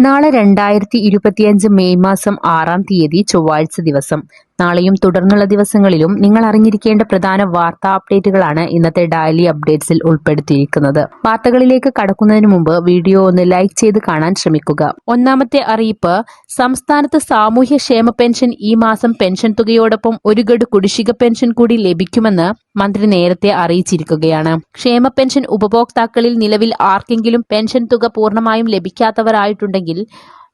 നാളെ രണ്ടായിരത്തി ഇരുപത്തിയഞ്ച് മെയ് മാസം ആറാം തീയതി ചൊവ്വാഴ്ച ദിവസം. നാളെയും തുടർന്നുള്ള ദിവസങ്ങളിലും നിങ്ങൾ അറിഞ്ഞിരിക്കേണ്ട പ്രധാന വാർത്താ അപ്ഡേറ്റുകളാണ് ഇന്നത്തെ ഡയലി അപ്ഡേറ്റ്സിൽ ഉൾപ്പെടുത്തിയിരിക്കുന്നത്. വാർത്തകളിലേക്ക് കടക്കുന്നതിന് മുമ്പ് വീഡിയോ ഒന്ന് ലൈക്ക് ചെയ്ത് കാണാൻ ശ്രമിക്കുക. ഒന്നാമത്തെ അറിയിപ്പ് സംസ്ഥാനത്ത് സാമൂഹ്യ ക്ഷേമ പെൻഷൻ ഈ മാസം പെൻഷൻ തുകയോടൊപ്പം ഒരു ഗഡു കുടിശ്ശിക പെൻഷൻ കൂടി ലഭിക്കുമെന്ന് മന്ത്രി നേരത്തെ അറിയിച്ചിരിക്കുകയാണ്. ക്ഷേമ പെൻഷൻ ഉപഭോക്താക്കളിൽ നിലവിൽ ആർക്കെങ്കിലും പെൻഷൻ തുക പൂർണമായും ലഭിക്കാത്തവരായിട്ടുണ്ടെങ്കിൽ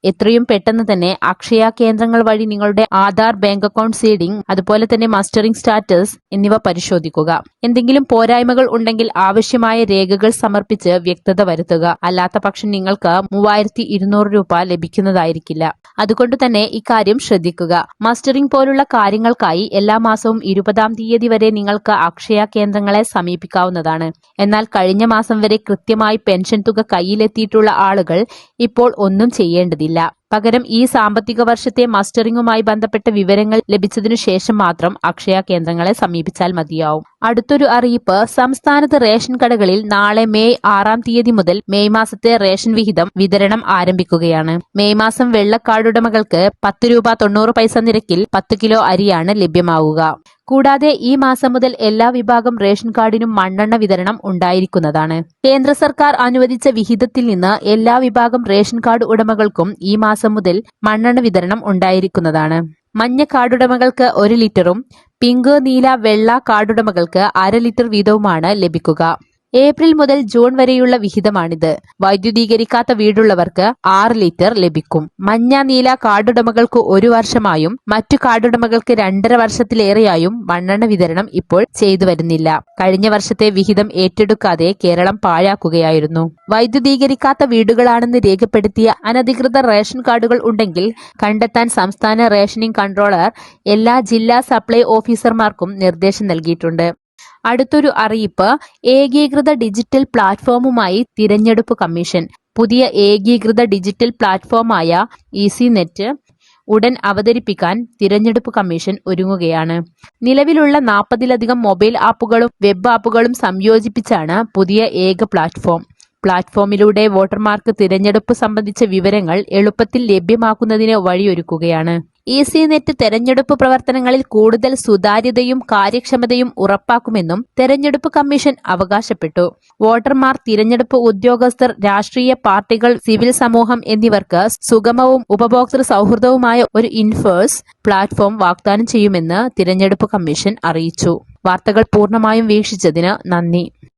എത്രയും പെട്ടെന്ന് തന്നെ അക്ഷയ കേന്ദ്രങ്ങൾ വഴി നിങ്ങളുടെ ആധാർ ബാങ്ക് അക്കൗണ്ട് സീഡിംഗ് അതുപോലെ തന്നെ മസ്റ്ററിംഗ് സ്റ്റാറ്റസ് എന്നിവ പരിശോധിക്കുക. എന്തെങ്കിലും പോരായ്മകൾ ഉണ്ടെങ്കിൽ ആവശ്യമായ രേഖകൾ സമർപ്പിച്ച് വ്യക്തത വരുത്തുക. അല്ലാത്ത പക്ഷം നിങ്ങൾക്ക് മൂവായിരത്തി ഇരുന്നൂറ് രൂപ ലഭിക്കുന്നതായിരിക്കില്ല. അതുകൊണ്ട് തന്നെ ഇക്കാര്യം ശ്രദ്ധിക്കുക. മസ്റ്ററിംഗ് പോലുള്ള കാര്യങ്ങൾക്കായി എല്ലാ മാസവും ഇരുപതാം തീയതി വരെ നിങ്ങൾക്ക് അക്ഷയ കേന്ദ്രങ്ങളെ സമീപിക്കാവുന്നതാണ്. എന്നാൽ കഴിഞ്ഞ മാസം വരെ കൃത്യമായി പെൻഷൻ തുക കയ്യിലെത്തിയിട്ടുള്ള ആളുകൾ ഇപ്പോൾ ഒന്നും ചെയ്യേണ്ടതില്ല. പകരം ഈ സാമ്പത്തിക വർഷത്തെ മസ്റ്ററിംഗുമായി ബന്ധപ്പെട്ട വിവരങ്ങൾ ലഭിച്ചതിനു ശേഷം മാത്രം അക്ഷയ കേന്ദ്രങ്ങളെ സമീപിച്ചാൽ മതിയാവും. അടുത്തൊരു അറിയിപ്പ്. സംസ്ഥാനത്ത് റേഷൻ കടകളിൽ നാളെ മെയ് ആറാം തീയതി മുതൽ മെയ് മാസത്തെ റേഷൻ വിഹിതം വിതരണം ആരംഭിക്കുകയാണ്. മെയ് മാസം വെള്ളക്കാർഡുടമകൾക്ക് പത്ത് രൂപ തൊണ്ണൂറ് പൈസ നിരക്കിൽ പത്ത് കിലോ അരിയാണ് ലഭ്യമാവുക. കൂടാതെ ഈ മാസം മുതൽ എല്ലാ വിഭാഗം റേഷൻ കാർഡിനും മണ്ണെണ്ണ വിതരണം ഉണ്ടായിരിക്കുന്നതാണ്. കേന്ദ്ര സർക്കാർ അനുവദിച്ച വിഹിതത്തിൽ നിന്ന് എല്ലാ വിഭാഗം റേഷൻ കാർഡ് ഉടമകൾക്കും ഈ മാസം മുതൽ മണ്ണെണ്ണ വിതരണം ഉണ്ടായിരിക്കുന്നതാണ്. മഞ്ഞ കാർഡുടമകൾക്ക് ഒരു ലിറ്ററും പിങ്ക് നീല വെള്ള കാർഡുടമകൾക്ക് അര ലിറ്റർ വീതവുമാണ് ലഭിക്കുക. ഏപ്രിൽ മുതൽ ജൂൺ വരെയുള്ള വിഹിതമാണിത്. വൈദ്യുതീകരിക്കാത്ത വീടുള്ളവർക്ക് ആറ് ലിറ്റർ ലഭിക്കും. മഞ്ഞ നീല കാർഡുടമകൾക്ക് ഒരു വർഷമായും മറ്റു കാർഡുടമകൾക്ക് രണ്ടര വർഷത്തിലേറെയായും മണ്ണെണ്ണ വിതരണം ഇപ്പോൾ ചെയ്തു വരുന്നില്ല. കഴിഞ്ഞ വർഷത്തെ വിഹിതം ഏറ്റെടുക്കാതെ കേരളം പാഴാക്കുകയായിരുന്നു. വൈദ്യുതീകരിക്കാത്ത വീടുകളാണെന്ന് രേഖപ്പെടുത്തിയ അനധികൃത റേഷൻ കാർഡുകൾ ഉണ്ടെങ്കിൽ കണ്ടെത്താൻ സംസ്ഥാന റേഷനിംഗ് കൺട്രോളർ എല്ലാ ജില്ലാ സപ്ലൈ ഓഫീസർമാർക്കും നിർദ്ദേശം നൽകിയിട്ടുണ്ട്. അടുത്തൊരു അറിയിപ്പ് ഏകീകൃത ഡിജിറ്റൽ പ്ലാറ്റ്ഫോമുമായി തിരഞ്ഞെടുപ്പ് കമ്മീഷൻ. പുതിയ ഏകീകൃത ഡിജിറ്റൽ പ്ലാറ്റ്ഫോമായ ഇസി നെറ്റ് ഉടൻ അവതരിപ്പിക്കാൻ തിരഞ്ഞെടുപ്പ് കമ്മീഷൻ ഒരുങ്ങുകയാണ്. നിലവിലുള്ള നാൽപ്പതിലധികം മൊബൈൽ ആപ്പുകളും വെബ് ആപ്പുകളും സംയോജിപ്പിച്ചാണ് പുതിയ ഏക പ്ലാറ്റ്ഫോം. പ്ലാറ്റ്ഫോമിലൂടെ വോട്ടർമാർക്ക് തിരഞ്ഞെടുപ്പ് സംബന്ധിച്ച വിവരങ്ങൾ എളുപ്പത്തിൽ ലഭ്യമാക്കുന്നതിന് വഴിയൊരുക്കുകയാണ്. ഇസി നെറ്റ് തെരഞ്ഞെടുപ്പ് പ്രവർത്തനങ്ങളിൽ കൂടുതൽ സുതാര്യതയും കാര്യക്ഷമതയും ഉറപ്പാക്കുമെന്നും തെരഞ്ഞെടുപ്പ് കമ്മീഷൻ അവകാശപ്പെട്ടു. വോട്ടർമാർ തിരഞ്ഞെടുപ്പ് ഉദ്യോഗസ്ഥർ രാഷ്ട്രീയ പാർട്ടികൾ സിവിൽ സമൂഹം എന്നിവർക്ക് സുഗമവും ഉപഭോക്തൃ സൗഹൃദവുമായ ഒരു ഇൻഫേഴ്സ് പ്ലാറ്റ്ഫോം വാഗ്ദാനം ചെയ്യുമെന്ന് തിരഞ്ഞെടുപ്പ് കമ്മീഷൻ അറിയിച്ചു. വാർത്തകൾ പൂർണമായും വീക്ഷിച്ചതിന് നന്ദി.